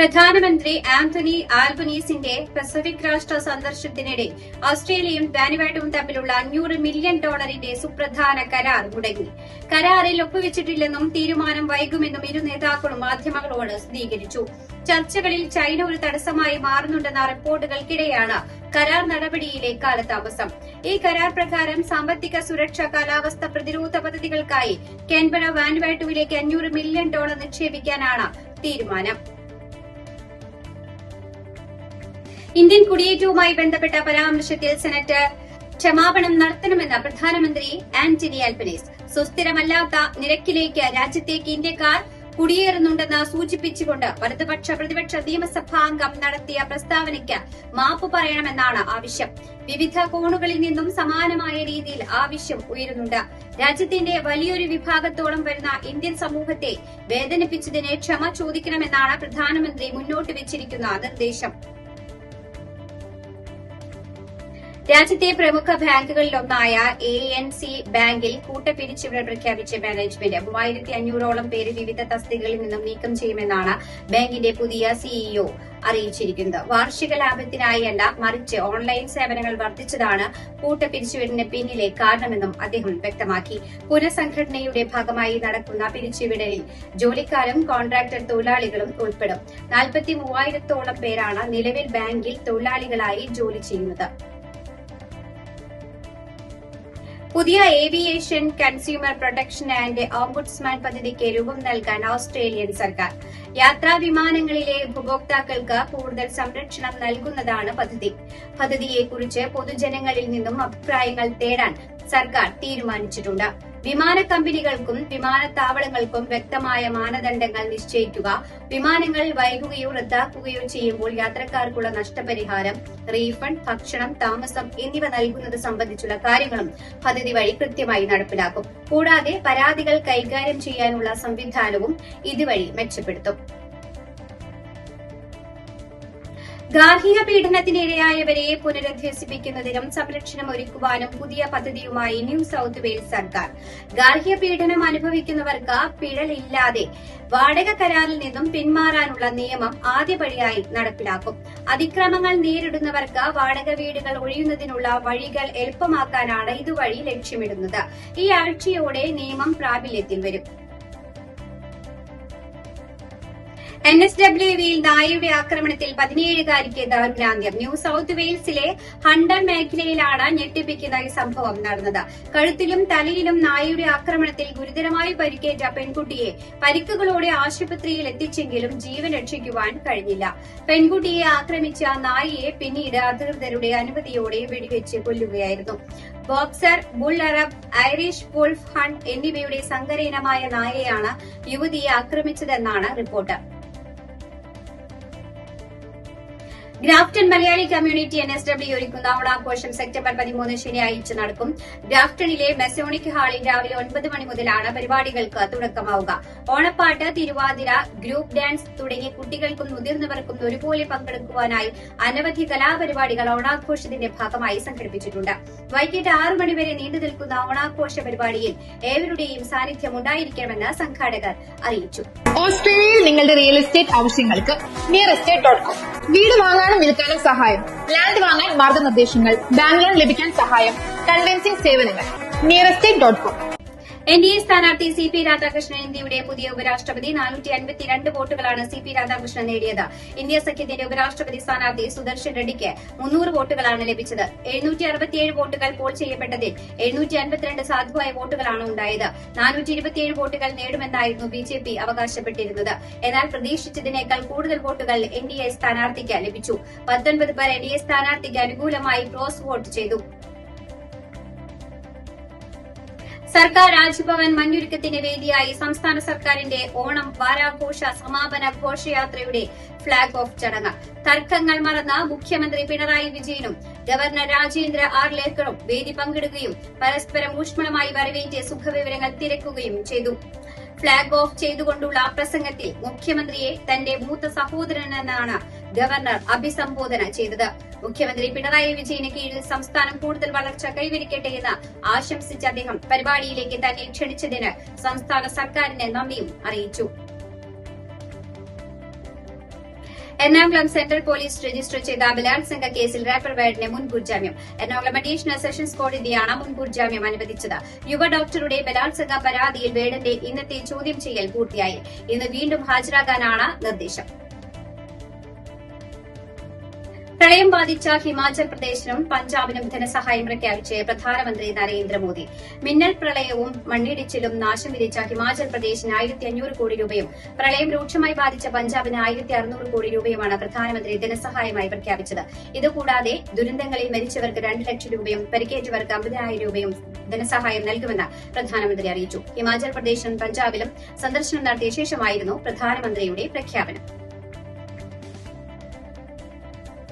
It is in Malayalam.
പ്രധാനമന്ത്രി ആന്റണി ആൽബനീസിന്റെ പസഫിക് രാഷ്ട്ര സന്ദർശനത്തിനിടെ ഓസ്ട്രേലിയയും വാനുവാട്ടും തമ്മിലുള്ള അഞ്ഞൂറ് മില്യൺ ഡോളറിന്റെ സുപ്രധാന കരാർ മുടങ്ങി. കരാറിൽ ഒപ്പുവെച്ചിട്ടില്ലെന്നും തീരുമാനം വൈകുമെന്നും ഇരു നേതാക്കളും മാധ്യമങ്ങളോട് സ്ഥിരീകരിച്ചു. ചർച്ചകളിൽ ചൈന ഒരു തടസ്സമായി മാറുന്നുണ്ടെന്ന റിപ്പോർട്ടുകൾക്കിടെയാണ് കരാർ നടപടിയിലെ കാലതാമസം. ഈ കരാർ പ്രകാരം സാമ്പത്തിക സുരക്ഷ കാലാവസ്ഥ പ്രതിരോധ പദ്ധതികൾക്കായി കെൻബറ വാൻവാട്ടുവിലേക്ക് അഞ്ഞൂറ് മില്യൺ ഡോളർ നിക്ഷേപിക്കാനാണ് തീരുമാനം. ഇന്ത്യൻ കുടിയേറ്റവുമായി ബന്ധപ്പെട്ട പരാമർശത്തിൽ സെനറ്റ് ക്ഷമാപണം നടത്തണമെന്ന് പ്രധാനമന്ത്രി ആന്റണി ആൽബനീസ്. സുസ്ഥിരമല്ലാത്ത നിരക്കിലേക്ക് രാജ്യത്തേക്ക് ഇന്ത്യക്കാർ കുടിയേറുന്നുണ്ടെന്ന് സൂചിപ്പിച്ചുകൊണ്ട് വലതുപക്ഷ പ്രതിപക്ഷ നിയമസഭാംഗം നടത്തിയ പ്രസ്താവനയ്ക്ക് മാപ്പ് പറയണമെന്നാണ് ആവശ്യം. വിവിധ കോണുകളിൽ നിന്നും സമാനമായ രീതിയിൽ ആവശ്യം ഉയരുന്നുണ്ട്. രാജ്യത്തിന്റെ വലിയൊരു വിഭാഗത്തോളം വരുന്ന ഇന്ത്യൻ സമൂഹത്തെ വേദനിപ്പിച്ചതിനെ ക്ഷമ ചോദിക്കണമെന്നാണ് പ്രധാനമന്ത്രി മുന്നോട്ട് വെച്ചിരിക്കുന്ന നിർദ്ദേശം. രാജ്യത്തെ പ്രമുഖ ബാങ്കുകളിലൊന്നായ എ എൻ സി ബാങ്കിൽ കൂട്ടപ്പിരിച്ചുവിടൽ പ്രഖ്യാപിച്ച മാനേജ്മെന്റ്. മൂവായിരത്തി അഞ്ഞൂറോളം പേര് വിവിധ തസ്തികകളിൽ നിന്നും നീക്കം ചെയ്യുമെന്നാണ് ബാങ്കിന്റെ പുതിയ സിഇഒ അറിയിച്ചിരിക്കുന്നത്. വാർഷിക ലാഭത്തിനായല്ല മറിച്ച് ഓൺലൈൻ സേവനങ്ങൾ വർദ്ധിച്ചതാണ് കൂട്ടപ്പിരിച്ചുവിടലിന് പിന്നിലെ കാരണമെന്നും അദ്ദേഹം വ്യക്തമാക്കി. പുനഃസംഘടനയുടെ ഭാഗമായി നടക്കുന്ന പിരിച്ചുവിടലിൽ ജോലിക്കാരും കോൺട്രാക്ടർ തൊഴിലാളികളും ഉൾപ്പെടും. നാൽപ്പത്തി മൂവായിരത്തോളം പേരാണ് നിലവിൽ ബാങ്കിൽ തൊഴിലാളികളായി ജോലി ചെയ്യുന്നത്. പുതിയ aviation consumer protection and ombudsman പദ്ധതിക്ക് രൂപം നൽകാൻ ഓസ്ട്രേലിയൻ സർക്കാർ. യാത്രാ വിമാനങ്ങളിലെ ഉപഭോക്താക്കൾക്ക് കൂടുതൽ സംരക്ഷണം നൽകുന്നതാണ് പദ്ധതി. പദ്ധതിയെക്കുറിച്ച് പൊതുജനങ്ങളിൽ നിന്നും അഭിപ്രായങ്ങൾ തേടാൻ സർക്കാർ തീരുമാനിച്ചിട്ടുണ്ട്. വിമാന കമ്പനികൾക്കും വിമാനത്താവളങ്ങൾക്കും വ്യക്തമായ മാനദണ്ഡങ്ങൾ നിശ്ചയിക്കുക. വിമാനങ്ങൾ വൈകുകയോ റദ്ദാക്കുകയോ ചെയ്യുമ്പോൾ യാത്രക്കാർക്കുള്ള നഷ്ടപരിഹാരം റീഫണ്ട് ഭക്ഷണം താമസം എന്നിവ നൽകുന്നത് സംബന്ധിച്ചുള്ള കാര്യങ്ങളും പദ്ധതി വഴി കൃത്യമായി നടപ്പിലാക്കും. കൂടാതെ പരാതികൾ കൈകാര്യം ചെയ്യാനുള്ള സംവിധാനവും ഇതുവഴി മെച്ചപ്പെടുത്തും. ഗാർഹിക പീഡനത്തിനിരയായവരെ പുനരധിവസിപ്പിക്കുന്നതിനും സംരക്ഷണം ഒരുക്കുവാനും പുതിയ പദ്ധതിയുമായി ന്യൂ സൌത്ത് വെയിൽസ് സർക്കാർ. ഗാർഹിക പീഡനം അനുഭവിക്കുന്നവർക്ക് പിഴലില്ലാതെ വാടക കരാറിൽ നിന്നും പിന്മാറാനുള്ള നിയമം ആദ്യപടിയായി നടപ്പിലാക്കും. അതിക്രമങ്ങൾ നേരിടുന്നവർക്ക് വാടക വീടുകൾ ഒഴിയുന്നതിനുള്ള വഴികൾ എളുപ്പമാക്കാനാണ് ഇതുവഴി ലക്ഷ്യമിടുന്നത്. ഈ ആഴ്ചയോടെ നിയമം പ്രാബല്യത്തിൽ വരും. എൻ എസ് ഡബ്ല്യു വിയിൽ നായയുടെ ആക്രമണത്തിൽ പതിനേഴുകാരിക്ക് ദാരുണാന്ത്യം. ന്യൂ സൌത്ത് വെയിൽസിലെ ഹണ്ടൻ മേഖലയിലാണ് ഞെട്ടിപ്പിക്കുന്ന ഈ സംഭവം നടന്നത്. കഴുത്തിലും തലയിലും നായയുടെ ആക്രമണത്തിൽ ഗുരുതരമായി പരിക്കേറ്റ പെൺകുട്ടിയെ പരിക്കുകളോടെ ആശുപത്രിയിൽ എത്തിച്ചെങ്കിലും ജീവൻ രക്ഷിക്കുവാൻ കഴിഞ്ഞില്ല. പെൺകുട്ടിയെ ആക്രമിച്ച നായയെ പിന്നീട് അധികൃതരുടെ അനുമതിയോടെ വെടിവെച്ച് കൊല്ലുകയായിരുന്നു. Boxer bull Arab Irish wolfhound എന്നിവയുടെ സങ്കരയിനമായ നായയാണ് യുവതിയെ ആക്രമിച്ചതെന്നാണ് report. Grafton Malayali community N S W ഒരുക്കുന്ന ഓണാഘോഷം സെപ്റ്റംബർ പതിമൂന്ന് ശനിയാഴ്ച നടക്കും. ഗ്രാഫ്റ്റണിലെ മെസോണിക് ഹാളിൽ രാവിലെ ഒൻപത് മണി മുതലാണ് പരിപാടികൾക്ക് തുടക്കമാവുക. ഓണപ്പാട്ട് തിരുവാതിര ഗ്രൂപ്പ് ഡാൻസ് തുടങ്ങി കുട്ടികൾക്കും മുതിർന്നവർക്കും ഒരുപോലെ പങ്കെടുക്കുവാനായി അനവധി കലാപരിപാടികൾ ഓണാഘോഷത്തിന്റെ ഭാഗമായി സംഘടിപ്പിച്ചിട്ടുണ്ട്. വൈകിട്ട് ആറു മണിവരെ നീണ്ടു നിൽക്കുന്ന ഓണാഘോഷ പരിപാടിയിൽ ഏവരുടെയും സാന്നിധ്യം ഉണ്ടായിരിക്കണമെന്ന് സംഘാടകർ അറിയിച്ചു. ഓസ്ട്രേലിയയിൽ നിങ്ങളുടെ റിയൽ എസ്റ്റേറ്റ് ആവശ്യങ്ങൾക്ക് വീട് വാങ്ങാനും വിൽക്കാനും സഹായം. ലാൻഡ് വാങ്ങാൻ മാർഗനിർദ്ദേശങ്ങൾ ബാങ്ക് ലോൺ ലഭിക്കാൻ സഹായം കൺവെൻസിംഗ് സേവനങ്ങൾ. Near estate dot com N D A സ്ഥാനാർത്ഥി സി പി രാധാകൃഷ്ണൻ ഇന്ത്യയുടെ പുതിയ ഉപരാഷ്ട്രപതി നാനൂറ്റി അൻപത്തിരണ്ട് വോട്ടുകളാണ് സി പി രാധാകൃഷ്ണൻ നേടിയത്. ഇന്ത്യ സഖ്യത്തിന്റെ ഉപരാഷ്ട്രപതി സ്ഥാനാർത്ഥി സുദർശൻ റെഡ്ഡിക്ക് മുന്നൂറ് വോട്ടുകളാണ് ലഭിച്ചത്. എഴുന്നൂറ്റി അറുപത്തിയേഴ് വോട്ടുകൾ പോൾ ചെയ്യപ്പെട്ടതിൽ എഴുന്നൂറ്റി അൻപത്തിരണ്ട് സാധുവായ വോട്ടുകളാണ് ഉണ്ടായത്. നാനൂറ്റി ഇരുപത്തിയേഴ് വോട്ടുകൾ നേടുമെന്നായിരുന്നു ബി ജെ പി അവകാശപ്പെട്ടിരുന്നത്. എന്നാൽ പ്രതീക്ഷിച്ചതിനേക്കാൾ കൂടുതൽ വോട്ടുകൾ എൻ ഡി എ സ്ഥാനാർത്ഥിക്ക് ലഭിച്ചു. പത്തൊൻപത് പേർ എൻ ഡി എ സ്ഥാനാർത്ഥിക്ക് അനുകൂലമായി ക്രോസ് വോട്ട് ചെയ്തു. സർക്കാർ രാജ്ഭവൻ മഞ്ഞുരുക്കത്തിന്റെ വേദിയായി സംസ്ഥാന സർക്കാരിന്റെ ഓണം വാരാഘോഷ സമാപന ഘോഷയാത്രയുടെ ഫ്ളാഗ് ഓഫ് ചടങ്ങ്. തർക്കങ്ങൾ മറന്ന മുഖ്യമന്ത്രി പിണറായി വിജയനും ഗവർണർ രാജേന്ദ്ര ആർ ലേക്കറും വേദി പങ്കിടുകയും പരസ്പരം ഊഷ്മളമായി വരവേറ്റ് സുഖവിവരങ്ങൾ തിരക്കുകയും ചെയ്തു. ഫ്ളാഗ് ഓഫ് ചെയ്തുകൊണ്ടുള്ള പ്രസംഗത്തിൽ മുഖ്യമന്ത്രിയെ തന്റെ മൂത്ത സഹോദരനെന്നാണ് ഗവർണർ അഭിസംബോധന ചെയ്തത്. മുഖ്യമന്ത്രി പിണറായി വിജയന് കീഴിൽ സംസ്ഥാനം കൂടുതൽ വളർച്ച കൈവരിക്കട്ടെ എന്ന് ആശംസിച്ച അദ്ദേഹം പരിപാടിയിലേക്ക് തന്നെ ക്ഷണിച്ചതിന് സംസ്ഥാന സർക്കാരിന് നന്ദിയും അറിയിച്ചു. എറണാകുളം സെൻട്രൽ പോലീസ് രജിസ്റ്റർ ചെയ്ത ബലാത്സംഗ കേസിൽ റാപ്പർ വേർഡിന് മുൻകൂർ ജാമ്യം. എറണാകുളം അഡീഷണൽ സെഷൻസ് കോടതിയാണ് മുൻകൂർ ജാമ്യം അനുവദിച്ചത്. യുവ ഡോക്ടറുടെ ബലാത്സംഗ പരാതിയിൽ വേടന്റെ ഇന്നത്തെ ചോദ്യം ചെയ്യൽ പൂർത്തിയായി. ഇന്ന് വീണ്ടും ഹാജരാകാനാണ് നിർദ്ദേശം. പ്രളയം ബാധിച്ച ഹിമാചൽ പ്രദേശിനും പഞ്ചാബിനും ധനസഹായം പ്രഖ്യാപിച്ച് പ്രധാനമന്ത്രി നരേന്ദ്രമോദി. മിന്നൽ പ്രളയവും മണ്ണിടിച്ചിലും നാശം വിധിച്ച ഹിമാചൽ പ്രദേശിന് ആയിരത്തി അഞ്ഞൂറ് കോടി രൂപയും പ്രളയം രൂക്ഷമായി ബാധിച്ച പഞ്ചാബിന് ആയിരത്തി അറുന്നൂറ് കോടി രൂപയുമാണ് പ്രധാനമന്ത്രി ധനസഹായമായി പ്രഖ്യാപിച്ചത്. ഇതുകൂടാതെ ദുരന്തങ്ങളിൽ മരിച്ചവർക്ക് രണ്ട് ലക്ഷം രൂപയും പരിക്കേറ്റവർക്ക് അമ്പതിനായിരം രൂപയും ധനസഹായം നൽകുമെന്ന് പ്രധാനമന്ത്രി അറിയിച്ചു. ഹിമാചൽ പ്രദേശിലും പഞ്ചാബിലും സന്ദർശനം നടത്തിയ ശേഷമായിരുന്നു പ്രധാനമന്ത്രിയുടെ പ്രഖ്യാപനം.